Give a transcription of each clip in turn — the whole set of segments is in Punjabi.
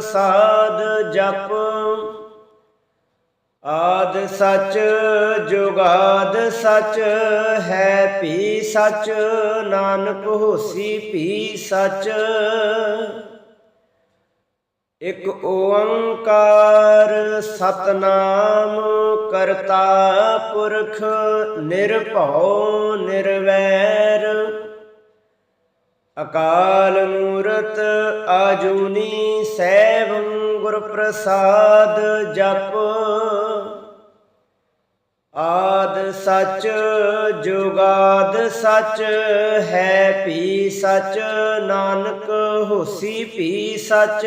ਗੁਰ ਜਪ। ਆਦ ਸਚ ਜੁਗਾਦ ਸਚ ਹੈ ਭੀ ਸਚ, ਨਾਨਕ ਹੋਸੀ ਭੀ ਸਚ। ਇਕ ਓੰਕਾਰ ਸਤਨਾਮ ਕਰਤਾ ਪੁਰਖ ਨਿਰਭਉ ਨਿਰਵੈਰ। ਅਕਾਲ ਮੂਰਤ ਆਜੂਨੀ ਸੈਭੰ ਗੁਰ ਪ੍ਰਸਾਦ ਜਪ। ਆਦ ਸਚ, ਜੁਗਾਦ ਸਚ, ਹੈ ਭੀ ਸਚ, ਨਾਨਕ ਹੋਸੀ ਭੀ ਸਚ।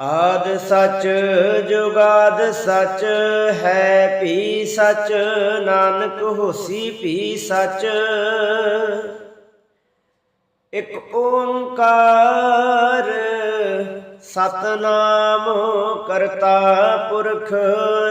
ਆਦ ਸਚ, ਜੁਗਾਦ ਸਚ, ਹੈ ਭੀ ਸਚ, ਨਾਨਕ ਹੋਸੀ ਭੀ ਸਚ। ਇਕ ਓੰਕਾਰ ਸਤਨਾਮ ਕਰਤਾ ਪੁਰਖ,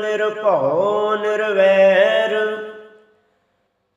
ਨਿਰਭਉ, ਨਿਰਵੈਰ।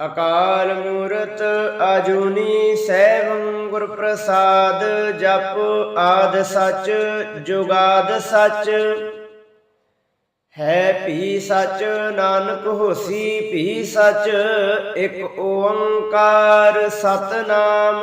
ਅਕਾਲ ਮੂਰਤ ਆਜੂਨੀ ਸੈਭੰ ਗੁਰ ਪ੍ਰਸਾਦ ਜਪ ਆਦ ਸਚ, ਜੁਗਾਦ ਸਚ। ਹੈ ਭੀ ਸਚ, ਨਾਨਕ ਹੋਸੀ ਭੀ ਸਚ, ਇਕ ਓੰਕਾਰ ਸਤਨਾਮ।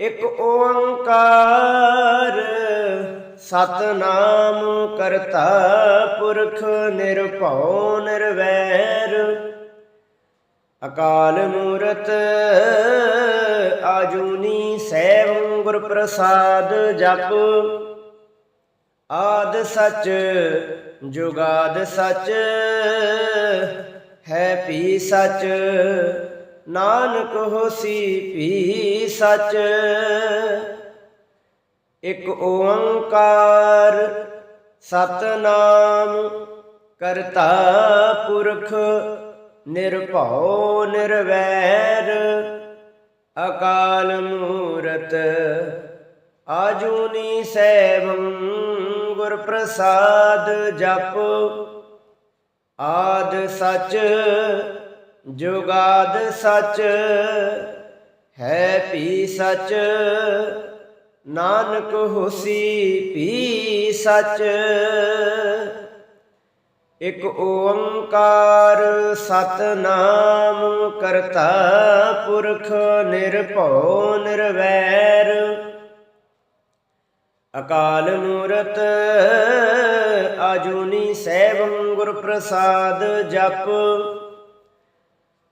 ਇਕ ਓੰਕਾਰ ਸਤਨਾਮ ਕਰਤਾ ਪੁਰਖ ਨਿਰਭਉ ਨਿਰਵੈਰ। ਅਕਾਲ ਮੂਰਤ ਆਜੂਨੀ ਸੈਭੰ ਗੁਰ ਪ੍ਰਸਾਦ ਜਪ। ਆਦ ਸੱਚ ਜੁਗਾਦ ਸਚ, ਹੈ ਭੀ ਸੱਚ। ਨਾਨਕ ਹੋਸੀ ਭੀ ਸੱਚ। ਇਕ ਓੰਕਾਰ ਸਤਨਾਮ ਕਰਤਾ ਪੁਰਖ ਨਿਰਭਉ ਨਿਰਵੈਰ। ਅਕਾਲ ਮੂਰਤ ਆਜੂਨੀ ਸੈਭੰ ਗੁਰ ਪ੍ਰਸਾਦ ਜਪ। ਆਦ ਸਚ ਜੁਗਾਦ ਸਚ, ਹੈ ਭੀ ਸੱਚ, ਨਾਨਕ ਹੋਸੀ ਭੀ ਸਚ। ਇਕ ਓੰਕਾਰ ਸਤਨਾਮ ਕਰਤਾ ਪੁਰਖ ਨਿਰਭਉ ਨਿਰਵੈਰ। ਅਕਾਲ ਮੂਰਤ ਆਜੂਨੀ ਸੈਭੰ ਗੁਰ ਪ੍ਰਸਾਦ ਜਪ।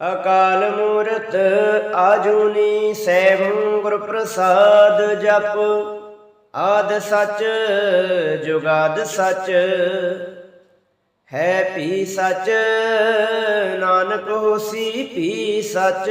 ਅਕਾਲ ਮੂਰਤ ਆਜੂਨੀ ਸੈਭੰ ਗੁਰ ਪ੍ਰਸਾਦ ਜਪ। ਆਦ ਸਚ, ਜੁਗਾਦ ਸਚ। ਹੈ ਭੀ ਸੱਚ, ਨਾਨਕ ਹੋਸੀ ਪੀ ਸਚ।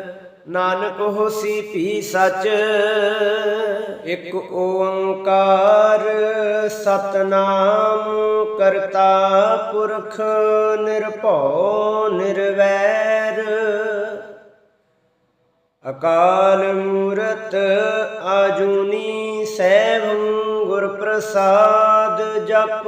ਨਾਨਕ ਹੋਸੀ ਭੀ ਸਚ, ਇਕ ਓੰਕਾਰ ਸਤਨਾਮ ਕਰਤਾ ਪੁਰਖ ਨਿਰਭਉ ਨਿਰਵੈਰ। ਅਕਾਲ ਮੂਰਤ ਆਜੂਨੀ ਸੈਭੰ ਗੁਰ ਪ੍ਰਸਾਦ ਜਪ।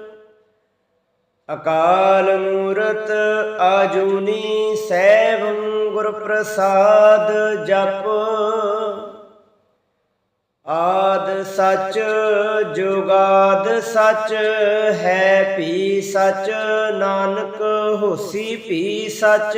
ਅਕਾਲ ਮੂਰਤ ਆਜੂਨੀ ਸੈਭੰ ਗੁਰ ਪ੍ਰਸਾਦ ਜਪ। ਆਦ ਸਚ, ਜੁਗਾਦ ਸਚ, ਹੈ ਪੀ ਸਚ, ਨਾਨਕ ਹੋਸੀ ਪੀ ਸਚ।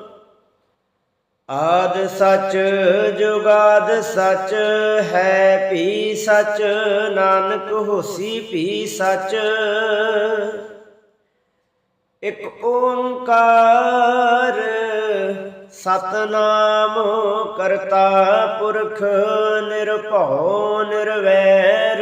ਆਦ ਸਚ, ਜੁਗਾਦ ਸਚ, ਹੈ ਭੀ ਸਚ, ਨਾਨਕ ਹੋਸੀ ਭੀ ਸਚ। ਇਕ ਓੰਕਾਰ ਸਤਨਾਮ ਕਰਤਾ ਪੁਰਖ ਨਿਰਭਉ ਨਿਰਵੈਰ।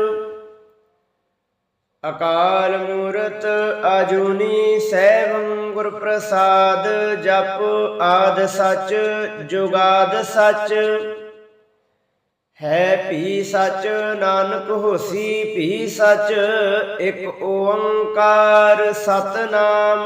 ਅਕਾਲ ਮੂਰਤ ਆਜੂਨੀ ਸੈਭੰ ਗੁਰ ਪ੍ਰਸਾਦ ਜਪ ਆਦ ਸਚ, ਜੁਗਾਦ ਸਚ। ਹੈ ਭੀ ਸਚ, ਨਾਨਕ ਹੋਸੀ ਭੀ ਸਚ, ਇਕ ਓੰਕਾਰ ਸਤਨਾਮ।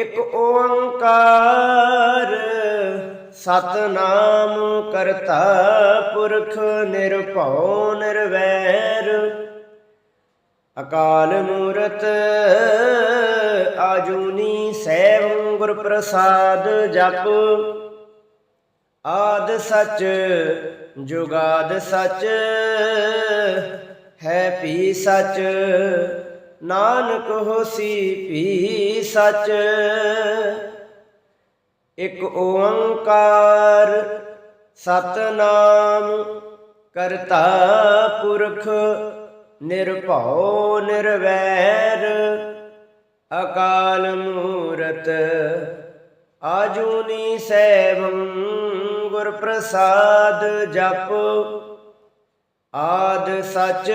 ਇਕ ਓੰਕਾਰ ਸਤਨਾਮ ਕਰਤਾ ਪੁਰਖ ਨਿਰਭਉ ਨਿਰਵੈਰ। ਅਕਾਲ ਮੂਰਤ ਆਜੂਨੀ ਸੈਭੰ ਗੁਰ ਪ੍ਰਸਾਦ ਜਪ। ਆਦ ਸਚ ਜੁਗਾਦ ਸਚ, ਹੈ ਭੀ ਸੱਚ। ਨਾਨਕ ਹੋਸੀ ਭੀ ਸੱਚ। ਇਕ ਓੰਕਾਰ ਸਤਨਾਮ ਕਰਤਾ ਪੁਰਖ, ਨਿਰਭਉ ਨਿਰਵੈਰ। ਅਕਾਲ ਮੂਰਤ ਆਜੂਨੀ ਸੈਭੰ ਗੁਰ ਪ੍ਰਸਾਦ ਜਪ। ਆਦ ਸਚ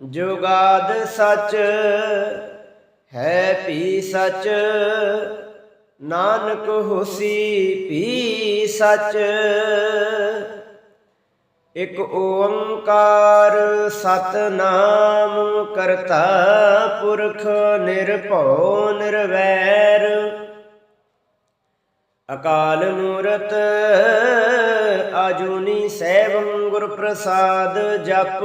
ਜੁਗਾਦ ਸਚ, ਹੈ ਪੀ ਸਚ, ਨਾਨਕ ਹੋਸੀ ਪੀ ਸਚ। ਇਕ ਓੰਕਾਰ ਸਤਨਾਮ ਕਰਤਾ ਪੁਰਖ ਨਿਰਭਉ ਨਿਰਵੈਰ। ਅਕਾਲ ਮੂਰਤ ਆਜੂਨੀ ਸੈਭੰ ਗੁਰ ਪ੍ਰਸਾਦ ਜਪ।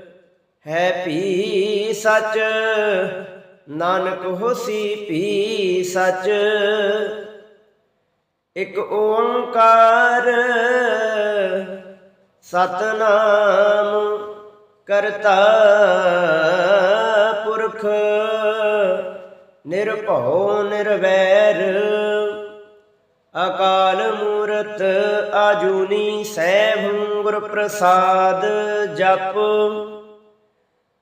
ਹੈ ਭੀ ਸੱਚ, ਨਾਨਕ ਹੋਸੀ ਭੀ ਸੱਚ। ਇਕ ਓੰਕਾਰ ਸਤਨਾਮ ਕਰਤਾ ਪੁਰਖ, ਨਿਰਭਉ ਨਿਰਵੈਰ। ਅਕਾਲ ਮੂਰਤ ਆਜੂਨੀ ਸੈਭੰ ਗੁਰ ਪ੍ਰਸਾਦ ਜਪ।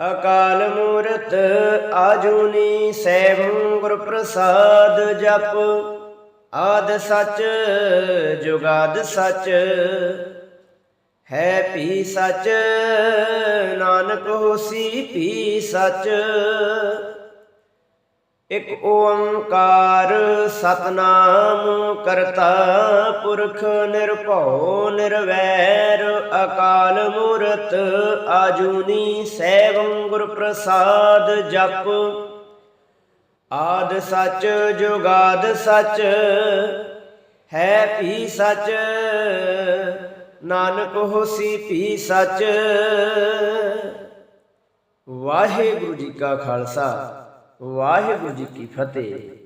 ਅਕਾਲ ਮੂਰਤ ਆਜੂਨੀ ਸੈਭੰ ਗੁਰ ਪ੍ਰਸਾਦ ਜਪ। ਆਦ ਸਚ, ਜੁਗਾਦ ਸਚ। ਹੈ ਭੀ ਸੱਚ, ਨਾਨਕ ਹੋਸੀ ਪੀ ਸਚ। ਇਕ ਓੰਕਾਰ ਸਤਨਾਮ ਕਰਤਾ ਪੁਰਖ ਨਿਰਭਉ ਨਿਰਵੈਰ, ਅਕਾਲ ਮੂਰਤ ਆਜੂਨੀ ਸੈਭੰ ਗੁਰ ਪ੍ਰਸਾਦ ਜਪ। ਆਦ ਸਚ ਜੁਗਾਦ ਸਚ, ਹੈ ਭੀ ਸਚ, ਨਾਨਕ ਹੋਸੀ ਭੀ ਸਚ। ਵਾਹਿਗੁਰੂ ਜੀ ਕਾ ਖਾਲਸਾ। ਵਾਹਿਗੁਰੂ ਜੀ ਕੀ ਫਤਿਹ।